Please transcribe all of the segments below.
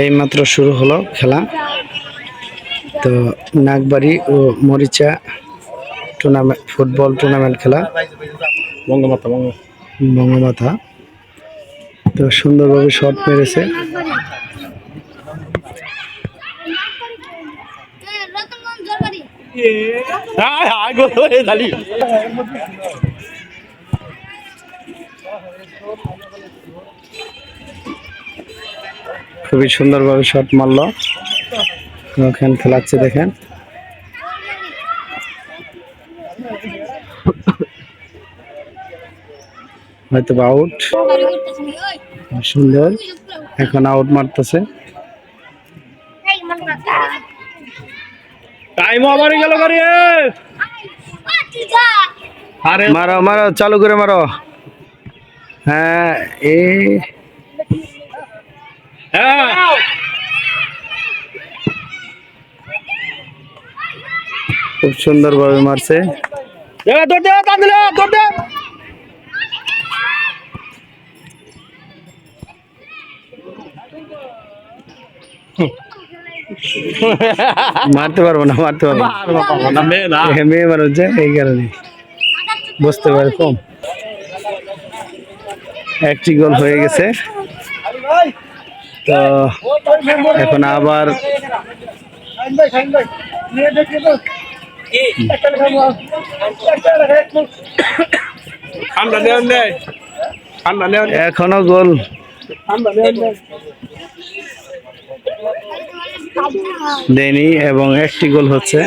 এই মাত্র শুরু হলো খেলা। তো নাগবাড়ি ও মরিচা টুর্নামেন্ট ফুটবল টুর্নামেন্ট খেলা। বঙ্গমাতা বঙ্গ। বঙ্গমাথা তো সুন্দরভাবে শট মেরেছে। খুবই সুন্দরভাবে শট মারলো। ওখানে খেলাচ্ছে দেখেন। হয়তো বা আউট সুন্দর। এখন আউট মারতেছে। টাইম আবার গেল মারো মারো চালু করে মারো। হ্যাঁ এ হ্যাঁ। খুব সুন্দরভাবে মারছে। দিলে দৌড় দে। মারতে পারব না মারতে পারব না। মেয়ে যে এই কারণে। বুঝতে পারে কম। একটি গোল হয়ে গেছে। তো এখন আবার নেই। ঠান্ডা নেন এখনও গোল। দেয়নি এবং একটি গোল হচ্ছে।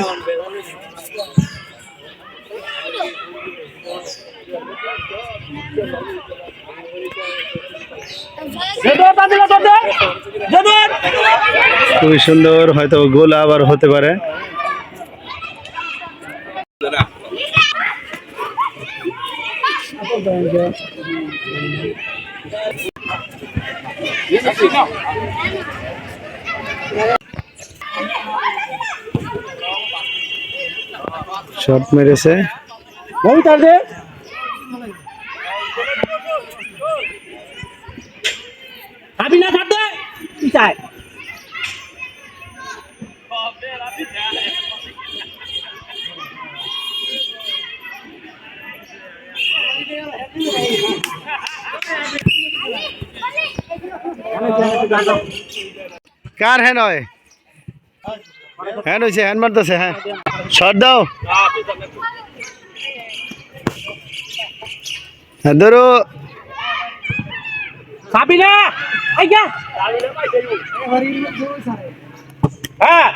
খুবই সুন্দর হয়তো গোল আবার হতে পারে। শট মেরেছে। বমি তার দে আবি না ছাড় দে কি চাই কার হ্যান হয় হ্যান হয়েছে হ্যান মারতেছে হ্যাঁ শট দাও হ্যাঁ ধরো চাবি না আইয়া হ্যাঁ